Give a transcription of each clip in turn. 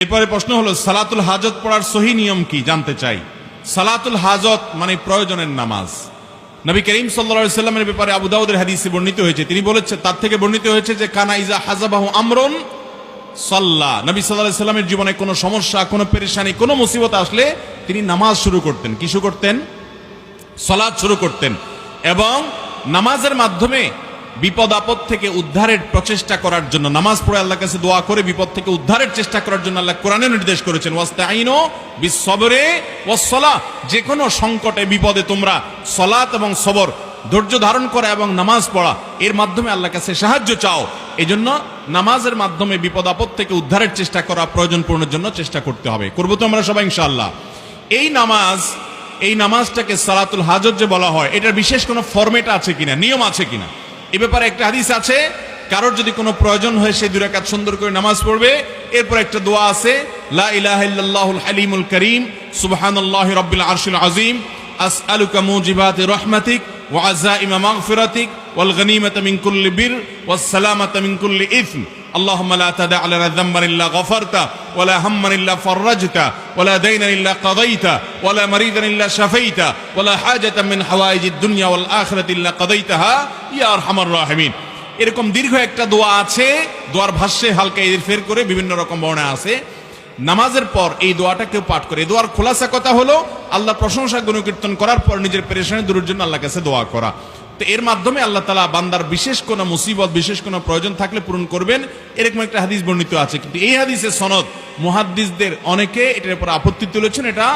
এরপরে প্রশ্ন হলো, সালাতুল হাজত পড়ার সহি নিয়ম কি? জানতে চাই। সালাতুল হাজত মানে প্রয়োজনের নামাজ। নবী করিম সাল্লা সাল্লামের ব্যাপারে আবু দাউদের হাদিসে বর্ণিত হয়েছে। তিনি বলেছেন তার থেকে বর্ণিত হয়েছে যে, কানা ইজা হাজাবাহু আমরন সাল্লাহ নবী সাল্লাহ সাল্লামের জীবনে কোনো সমস্যা, কোনো পেরেশানি, কোনো মুসিবত আসলে তিনি নামাজ শুরু করতেন। কিছু করতেন? সলাদ শুরু করতেন। এবং নামাজের মাধ্যমে বিপদ আপদ থেকে উদ্ধারের প্রচেষ্টা করার জন্য নামাজ পড়ে আল্লাহ কাছে দোয়া করে বিপদ থেকে উদ্ধারের চেষ্টা করার জন্য আল্লাহ কোরআনে নির্দেশ করেছেন ওয়াস্তাইনো বিসবরে ওয়াসলা যে কোনো সংকটে, বিপদে তোমরা সলাত এবং সবর, ধৈর্য ধারণ করা এবং নামাজ পড়া, এর মাধ্যমে আল্লাহ কাছে সাহায্য চাও। এই জন্য নামাজের মাধ্যমে বিপদ আপদ থেকে উদ্ধারের চেষ্টা করা প্রয়োজন পূরণের জন্য চেষ্টা করতে হবে। করব তো আমরা সবাই ইনশাআল্লাহ। এই নামাজ, এই নামাজটাকে সালাতুল হাজত যে বলা হয়, এটার বিশেষ কোনো ফরমেট আছে কিনা, নিয়ম আছে কিনা? এ ব্যাপারে একটা হাদিস আছে, কারোর যদি কোনো প্রয়োজন হয় সে দুই রাকাত সুন্দর করে নামাজ পড়বে। এরপর একটা দোয়া আছে, লা ইলাহা ইল্লাল্লাহুল হালিমুল করিম, সুবহানাল্লাহি রাব্বিল আরশিল আযীম, আসআলুকা মুজিবাতি রহমাতিক ওয়া আযাইম মাগফিরাতিক, ওয়াল গনিমাতা মিন কুল্লি বির, ওয়াস সালামাতা মিন কুল্লি ইসম আল্লাহুম্মা লা তাদা আলানা যামবান ইল্লা গাফারতা ولا هما الا فرجته ولا دينا الا قضيته ولا مريضا الا شفيته ولا حاجه من حوائج الدنيا والاخره الا قضيتها يا ارحم الراحمين এরকম দীর্ঘ একটা দোয়া আছে দোয়ার ভাষ্যে হালকা এর ফের করে বিভিন্ন রকম বর্ণা আছে নামাজের পর এই দোয়াটা কেউ পাঠ করে এই দোয়ার খোলাসা কথা হলো আল্লাহ প্রশংসা গুণকীর্তন করার পর নিজের পেরেশানি দূরের জন্য আল্লাহ কাছে দোয়া করা তো এর মাধ্যমে আল্লাহ তালা বান্দার বিশেষ কোনো মুসিবত বিশেষ কোনো প্রয়োজন থাকলে পূরণ করবেন এরকম একটা হাদিস বর্ণিত আছে কিন্তু এই হাদিসের সনদ মুহাদ্দিসদের অনেকে এটার উপর আপত্তি তুলেছেন, এটা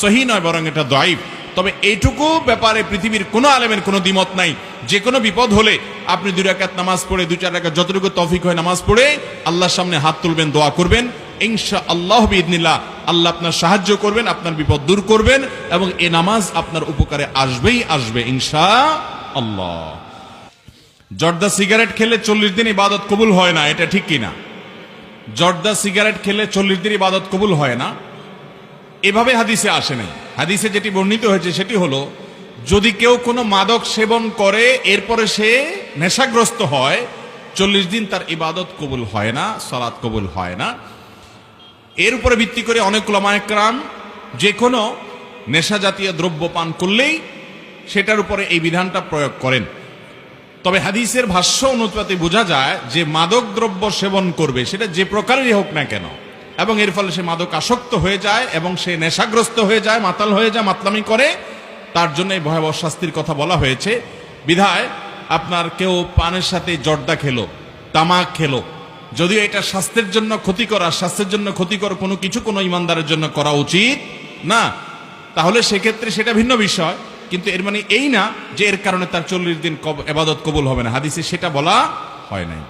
সহি নয়, বরং এটা দয়ীব তবে এইটুকু ব্যাপারে পৃথিবীর কোনো আলেমের কোনো দ্বিমত নাই। যে কোনো বিপদ হলে আপনি দুই রাকাত নামাজ পড়ে, দুই, চার রাকাত যতটুকু তৌফিক হয় নামাজ পড়ে, আল্লাহর সামনে হাত তুলবেন, দোয়া করবেন। ইনশা আল্লাহ বিদিনিল্লাহ আল্লাহ আপনার সাহায্য করবেন, আপনার বিপদ দূর করবেন এবং এ নামাজ আপনার উপকারে আসবেই আসবে ইনশা আল্লাহ জর্দা সিগারেট খেলে চল্লিশ দিন ইবাদত কবুল হয় না, এটা ঠিক কিনা? জর্দা সিগারেট খেলে চল্লিশ দিন ইবাদত কবুল হয় না। এভাবে হাদিসে আসে নাই। হাদিসে যেটি বর্ণিত হয়েছে সেটি হলো, যদি কেউ কোনো মাদক সেবন করে, এরপরে সে নেশাগ্রস্ত হয় চল্লিশ দিন তার ইবাদত কবুল হয় না সলাৎ কবুল হয় না। এর উপরে ভিত্তি করে অনেক লামায়করাম যে কোনো নেশা জাতীয় দ্রব্য পান করলেই সেটার উপরে এই বিধানটা প্রয়োগ করেন। তবে হাদিসের ভাষ্য অনুপাতে বোঝা যায় যে মাদক দ্রব্য সেবন করবে, সেটা যে প্রকারেরই হোক না কেন, এবং এর ফলে সে মাদক আসক্ত হয়ে যায় এবং সে নেশাগ্রস্ত হয়ে যায়, মাতাল হয়ে যায়, মাতলামি করে। তার জন্য এই ভয়াবহ শাস্তির কথা বলা হয়েছে। বিধায় আপনার কেউ পানের সাথে জর্দা খেলো, তামাক খেলো, যদিও এটা স্বাস্থ্যের জন্য ক্ষতিকর, আর স্বাস্থ্যের জন্য ক্ষতিকর কোনো কিছু কোনো ইমানদারের জন্য করা উচিত না। তাহলে সেক্ষেত্রে সেটা ভিন্ন বিষয়। কিন্তু এর মানে এই না যে এর কারণে তার চল্লিশ দিন এবাদত কবুল হবে না। হাদিসে সেটা বলা হয় নাই।